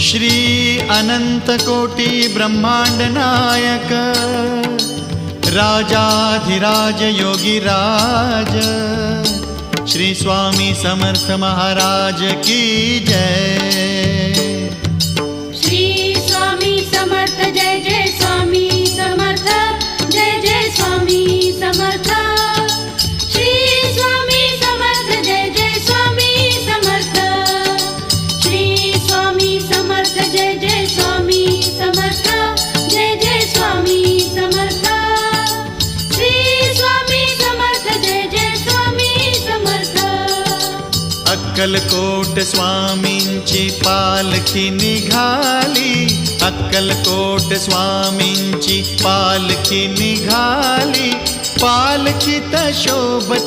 श्री अनंत कोटि ब्रह्मांड नायक राजाधिराज योगी राज श्री स्वामी समर्थ महाराज की जय। अक्कलकोट स्वामींची पालखी निघाली. अक्कलकोट स्वामींची पालखी निघाली. पालखी तशोभ